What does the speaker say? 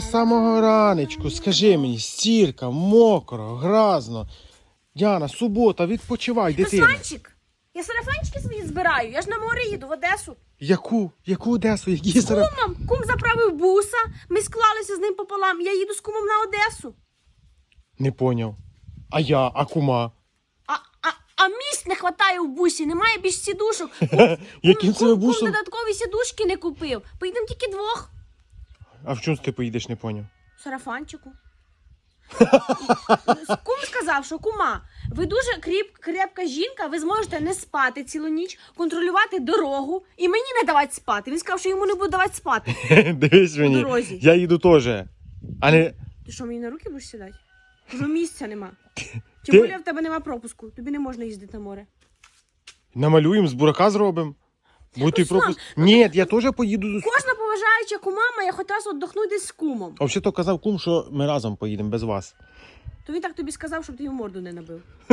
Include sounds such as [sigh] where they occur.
З самого ранечку, скажи мені, стірка, мокро, гразно. Діана, субота, відпочивай, дитина. Русланчик, я сарафанчики свої збираю. Я ж на море їду в Одесу. Яку? Яку Одесу? Які сара... Кумом, кум заправив буса. Ми склалися з ним пополам. Я їду з кумом на Одесу. Не поняв. А я, а кума? А, а, а місць не вистачає в бусі, немає більш сідушок. [laughs] Яким це кум, кум бусом? додаткові сідушки не купив. Поїдемо тільки двох. А в чому ти поїдеш, не поняв? Сарафанчику. Кум сказав, що кума, ви дуже кріп, крепка жінка, ви зможете не спати цілу ніч, контролювати дорогу і мені не давати спати. Він сказав, що йому не буде давати спати. [laughs] Дивись мені. дорозі. Я їду теж. А не. Ти що, мені на руки будеш сідати? Вже місця нема. [laughs] Ти- Тим більше в тебе нема пропуску. Тобі не можна їздити на море. Намалюємо, з бурака зробимо. Будь ти пропуск. Ні, я теж поїду. з- Кожна поважаюча кума я хоч раз віддохнути десь з кумом. А взагалі то казав кум, що ми разом поїдемо без вас. То він так тобі сказав, щоб ти йому морду не набив. [laughs]